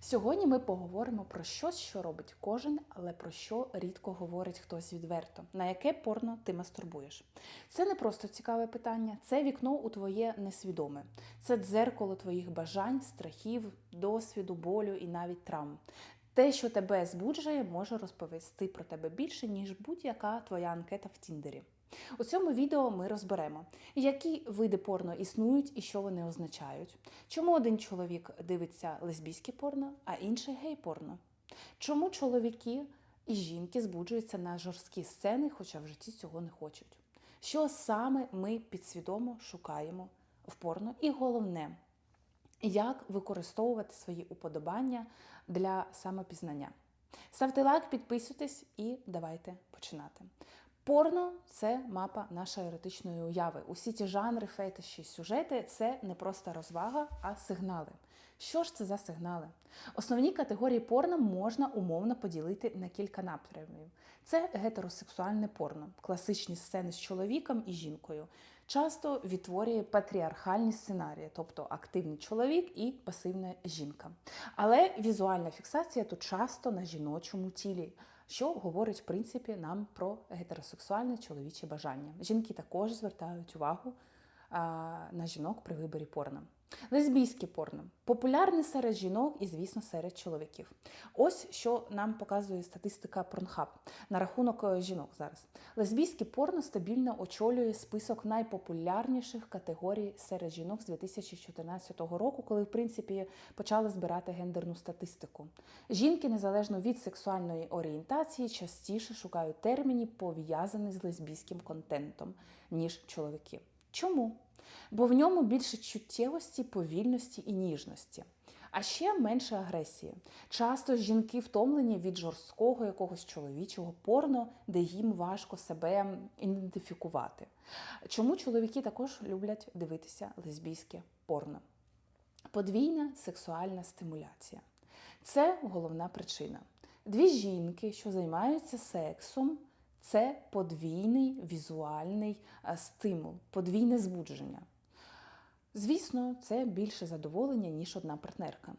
Сьогодні ми поговоримо про щось, що робить кожен, але про що рідко говорить хтось відверто. На яке порно ти мастурбуєш? Це не просто цікаве питання, це вікно у твоє несвідоме, це дзеркало твоїх бажань, страхів, досвіду, болю і навіть травм. Те, що тебе збуджує, може розповісти про тебе більше, ніж будь-яка твоя анкета в Тіндері. У цьому відео ми розберемо, які види порно існують і що вони означають, чому один чоловік дивиться лесбійське порно, а інший гей-порно, чому чоловіки і жінки збуджуються на жорсткі сцени, хоча в житті цього не хочуть. Що саме ми підсвідомо шукаємо в порно, і головне, як використовувати свої уподобання для самопізнання. Ставте лайк, підписуйтесь і давайте починати. Порно це мапа нашої еротичної уяви. Усі ті жанри, фетиші, сюжети це не просто розвага, а сигнали. Що ж це за сигнали? Основні категорії порно можна умовно поділити на кілька напрямів. Це гетеросексуальне порно, класичні сцени з чоловіком і жінкою. Часто відтворює патріархальні сценарії, тобто активний чоловік і пасивна жінка. Але візуальна фіксація тут часто на жіночому тілі що говорить в принципі нам про гетеросексуальне чоловіче бажання. Жінки також звертають увагу на жінок при виборі порно. Лесбійське порно популярне серед жінок і, звісно, серед чоловіків. Ось що нам показує статистика Pornhub на рахунок е, жінок зараз. Лесбійське порно стабільно очолює список найпопулярніших категорій серед жінок з 2014 року, коли в принципі почали збирати гендерну статистику. Жінки, незалежно від сексуальної орієнтації, частіше шукають термінів, пов'язані з лесбійським контентом, ніж чоловіки. Чому? Бо в ньому більше чуттєвості, повільності і ніжності. А ще менше агресії. Часто жінки втомлені від жорсткого якогось чоловічого порно, де їм важко себе ідентифікувати. Чому чоловіки також люблять дивитися лесбійське порно? Подвійна сексуальна стимуляція. Це головна причина. Дві жінки, що займаються сексом, це подвійний візуальний стимул, подвійне збудження. Звісно, це більше задоволення, ніж одна партнерка.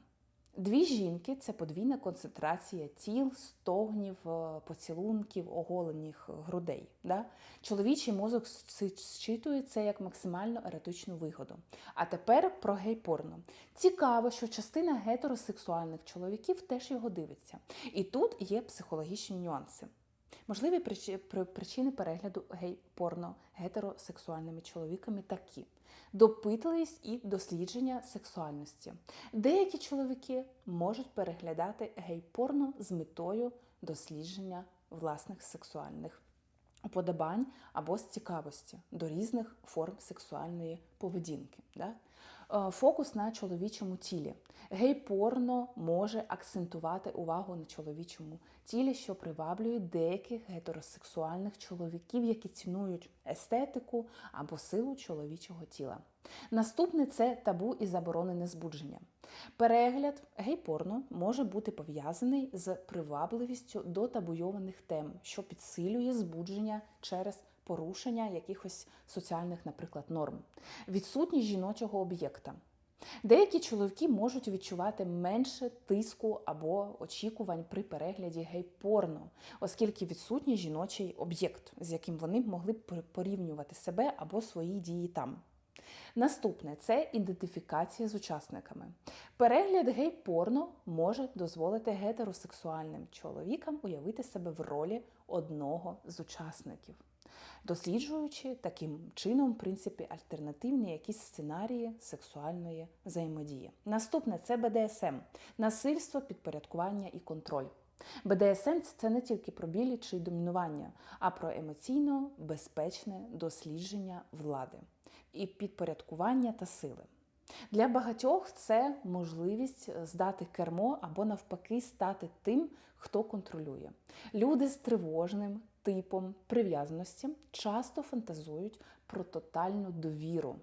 Дві жінки це подвійна концентрація тіл, стогнів, поцілунків, оголених грудей. Да? Чоловічий мозок зчитує це як максимально еротичну вигоду. А тепер про гей-порно. Цікаво, що частина гетеросексуальних чоловіків теж його дивиться. І тут є психологічні нюанси. Можливі причини перегляду гей-порно гетеросексуальними чоловіками такі: допитливість і дослідження сексуальності. Деякі чоловіки можуть переглядати гей-порно з метою дослідження власних сексуальних уподобань або з цікавості до різних форм сексуальної поведінки. Да? Фокус на чоловічому тілі. Гей-порно може акцентувати увагу на чоловічому тілі, що приваблює деяких гетеросексуальних чоловіків, які цінують естетику або силу чоловічого тіла. Наступне це табу і заборонене збудження. Перегляд гей-порно може бути пов'язаний з привабливістю до табуйованих тем, що підсилює збудження через порушення якихось соціальних, наприклад, норм, відсутність жіночого об'єкта. Деякі чоловіки можуть відчувати менше тиску або очікувань при перегляді гей-порно, оскільки відсутній жіночий об'єкт, з яким вони могли б порівнювати себе або свої дії там. Наступне це ідентифікація з учасниками. Перегляд гей-порно може дозволити гетеросексуальним чоловікам уявити себе в ролі одного з учасників досліджуючи таким чином, в принципі, альтернативні якісь сценарії сексуальної взаємодії. Наступне це БДСМ насильство, підпорядкування і контроль. БДСМ це не тільки про білі чи домінування, а про емоційно безпечне дослідження влади і підпорядкування та сили. Для багатьох це можливість здати кермо або навпаки стати тим, хто контролює. Люди з тривожним типом прив'язаності часто фантазують про тотальну довіру.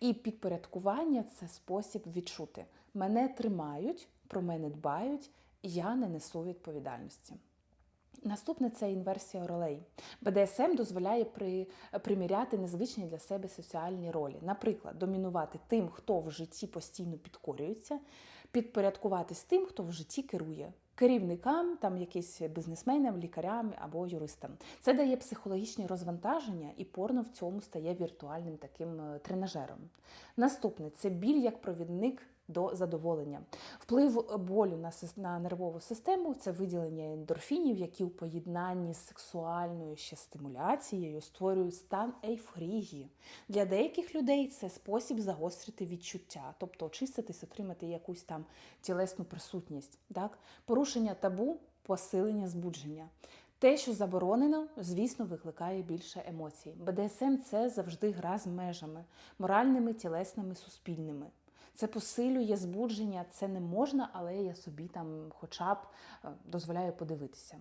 І підпорядкування це спосіб відчути. Мене тримають, про мене дбають, я не несу відповідальності. Наступне це інверсія ролей. БДСМ дозволяє при, приміряти незвичні для себе соціальні ролі. Наприклад, домінувати тим, хто в житті постійно підкорюється, підпорядкуватись тим, хто в житті керує. Керівникам, там якісь бізнесменам, лікарям або юристам. Це дає психологічні розвантаження, і порно в цьому стає віртуальним таким е, тренажером. Наступне це біль як провідник до задоволення. Вплив болю на, на нервову систему це виділення ендорфінів, які у поєднанні з сексуальною ще стимуляцією створюють стан ейфорії. Для деяких людей це спосіб загострити відчуття, тобто очиститись, отримати якусь там тілесну присутність. Так? Порушення табу, посилення збудження. Те, що заборонено, звісно, викликає більше емоцій. БДСМ це завжди гра з межами, моральними, тілесними, суспільними. Це посилює збудження, це не можна, але я собі там хоча б е, дозволяю подивитися.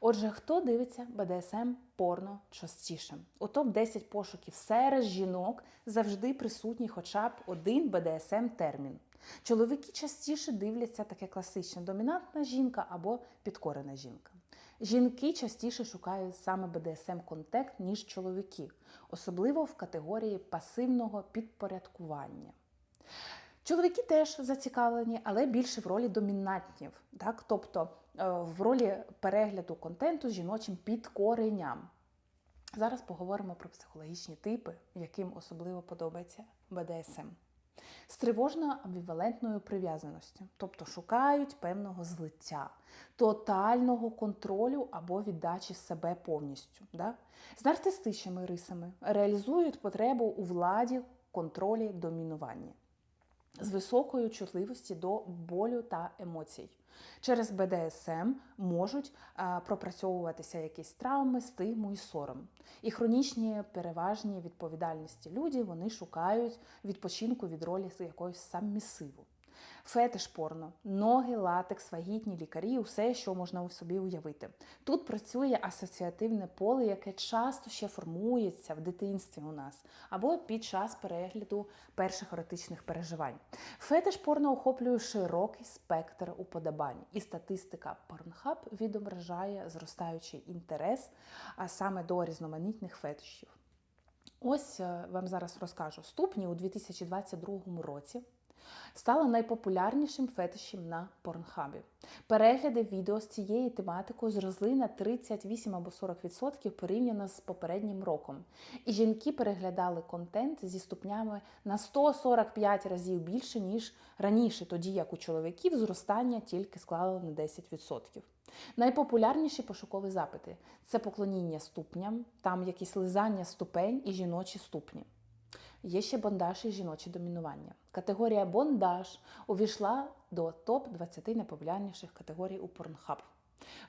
Отже, хто дивиться БДСМ порно частіше? У топ-10 пошуків серед жінок завжди присутній хоча б один БДСМ термін. Чоловіки частіше дивляться таке класичне домінантна жінка або підкорена жінка. Жінки частіше шукають саме БДСМ контекст, ніж чоловіки, особливо в категорії пасивного підпорядкування. Чоловіки теж зацікавлені, але більше в ролі домінантнів, так? тобто е, в ролі перегляду контенту з жіночим підкоренням. Зараз поговоримо про психологічні типи, яким особливо подобається БДСМ. З тривожно-амбівалентною прив'язаністю, тобто шукають певного злиття, тотального контролю або віддачі себе повністю. Да? З нарцистичними рисами реалізують потребу у владі, контролі, домінуванні з високою чутливості до болю та емоцій. Через БДСМ можуть а, пропрацьовуватися якісь травми, стигму і сором. І хронічні переважні відповідальності люди вони шукають відпочинку від ролі з якоїсь саммісиву. Фетиш порно, ноги, латекс, вагітні лікарі, усе, що можна у собі уявити. Тут працює асоціативне поле, яке часто ще формується в дитинстві у нас, або під час перегляду перших еротичних переживань. Фетиш порно охоплює широкий спектр уподобань, і статистика Pornhub відображає зростаючий інтерес а саме до різноманітних фетишів. Ось е, вам зараз розкажу ступні у 2022 році стала найпопулярнішим фетишем на порнхабі. Перегляди відео з цією тематикою зросли на 38 або 40% порівняно з попереднім роком. І жінки переглядали контент зі ступнями на 145 разів більше, ніж раніше, тоді як у чоловіків зростання тільки склало на 10%. Найпопулярніші пошукові запити це поклоніння ступням, там якісь лизання ступень і жіночі ступні. Є ще бондаж і жіноче домінування. Категорія бондаж увійшла до топ-20 найпопулярніших категорій у Pornhub.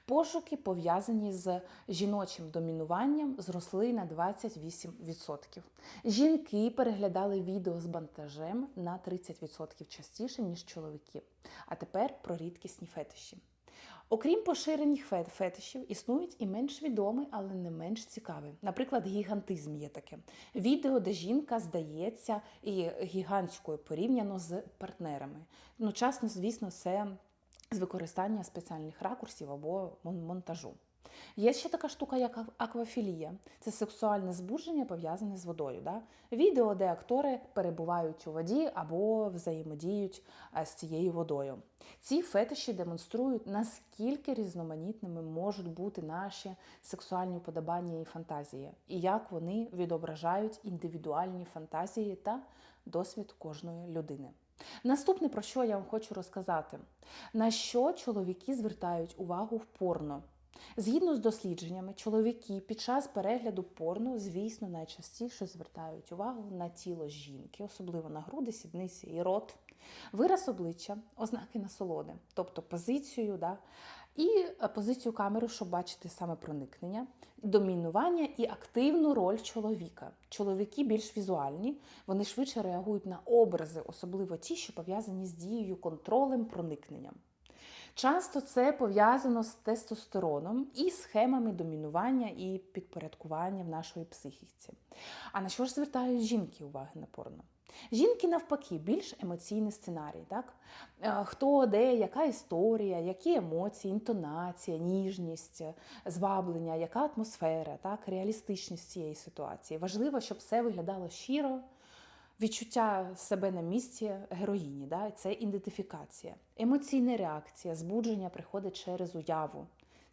Пошуки, пов'язані з жіночим домінуванням, зросли на 28%. Жінки переглядали відео з бантажем на 30% частіше, ніж чоловіки. А тепер про рідкісні фетиші. Окрім поширених фет- фетишів, існують і менш відомі, але не менш цікаві. Наприклад, гігантизм є таке. Відео, де жінка здається і гігантською порівняно з партнерами. Ну, часно, звісно, це з використання спеціальних ракурсів або мон- монтажу. Є ще така штука, як аквафілія. Це сексуальне збудження пов'язане з водою. Да? Відео, де актори перебувають у воді або взаємодіють е, з цією водою. Ці фетиші демонструють, наскільки різноманітними можуть бути наші сексуальні уподобання і фантазії, і як вони відображають індивідуальні фантазії та досвід кожної людини. Наступне, про що я вам хочу розказати, на що чоловіки звертають увагу в порно. Згідно з дослідженнями, чоловіки під час перегляду порно, звісно, найчастіше звертають увагу на тіло жінки, особливо на груди, сідниці і рот, вираз обличчя, ознаки насолоди, тобто позицію, да, і е, позицію камери, щоб бачити саме проникнення, домінування і активну роль чоловіка. Чоловіки більш візуальні, вони швидше реагують на образи, особливо ті, що пов'язані з дією, контролем, проникненням. Часто це пов'язано з тестостероном і схемами домінування і підпорядкування в нашої психіці. А на що ж звертають жінки уваги на порно? Жінки навпаки більш емоційний сценарій. Так? Е, Хто де, яка історія, які емоції, інтонація, ніжність, зваблення, яка атмосфера, так? реалістичність цієї ситуації. Важливо, щоб все виглядало щиро, відчуття себе на місці героїні, да? це ідентифікація. Емоційна реакція, збудження приходить через уяву.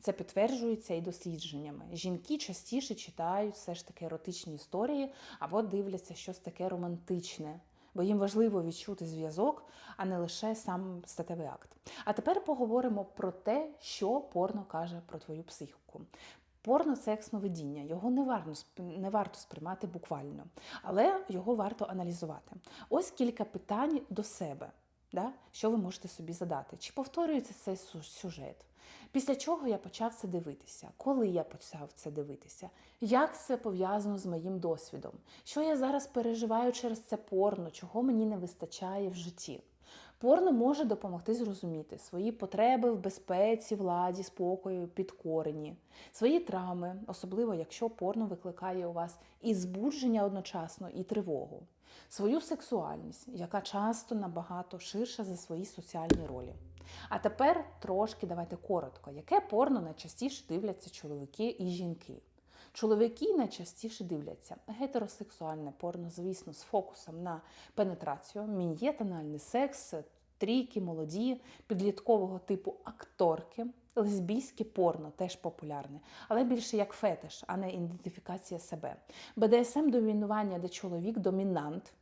Це підтверджується і дослідженнями. Жінки частіше читають все ж таки еротичні історії або дивляться щось таке романтичне, бо їм важливо відчути зв'язок, а не лише сам статевий акт. А тепер поговоримо про те, що порно каже про твою психіку. Порно це як сновидіння, його не варто, не варто сприймати буквально, але його варто аналізувати. Ось кілька питань до себе, да? що ви можете собі задати. Чи повторюється цей сюжет? Після чого я почав це дивитися? Коли я почав це дивитися? Як це пов'язано з моїм досвідом? Що я зараз переживаю через це порно, чого мені не вистачає в житті? Порно може допомогти зрозуміти свої потреби в безпеці, владі, спокою, підкоренні, свої травми, особливо якщо порно викликає у вас і збудження одночасно, і тривогу, свою сексуальність, яка часто набагато ширша за свої соціальні ролі. А тепер трошки давайте коротко, яке порно найчастіше дивляться чоловіки і жінки. Чоловіки найчастіше дивляться гетеросексуальне порно, звісно, з фокусом на пенетрацію, мін'єт, анальний секс, трійки, молоді, підліткового типу акторки, лесбійське порно теж популярне, але більше як фетиш, а не ідентифікація себе. БДСМ домінування, де чоловік домінант.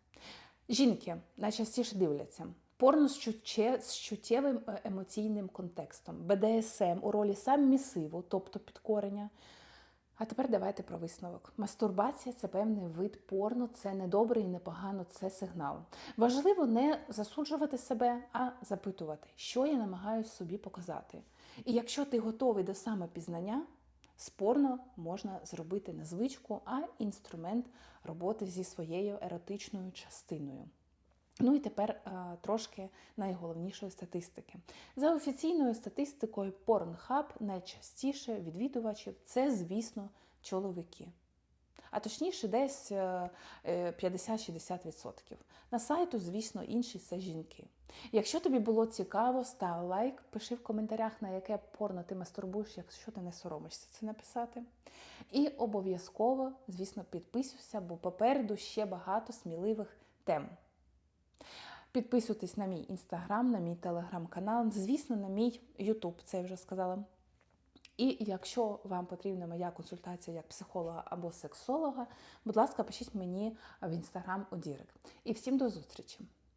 Жінки найчастіше дивляться. Порно з, чуттєвим е, емоційним контекстом, БДСМ у ролі саммісиву, тобто підкорення. А тепер давайте про висновок. Мастурбація це певний вид порно, це не добре і не погано, це сигнал. Важливо не засуджувати себе, а запитувати, що я намагаюся собі показати. І якщо ти готовий до самопізнання, спорно можна зробити не звичку, а інструмент роботи зі своєю еротичною частиною. Ну і тепер е, трошки найголовнішої статистики. За офіційною статистикою, Pornhub найчастіше відвідувачів це, звісно, чоловіки. А точніше, десь е, е, 50-60%. На сайту, звісно, інші це жінки. Якщо тобі було цікаво, став лайк, пиши в коментарях, на яке порно ти мастурбуєш, якщо ти не соромишся це написати. І обов'язково, звісно, підписуйся, бо попереду ще багато сміливих тем. Підписуйтесь на мій інстаграм, на мій телеграм-канал, звісно, на мій Ютуб, це я вже сказала. І якщо вам потрібна моя консультація як психолога або сексолога, будь ласка, пишіть мені в інстаграм у Дірек. І всім до зустрічі!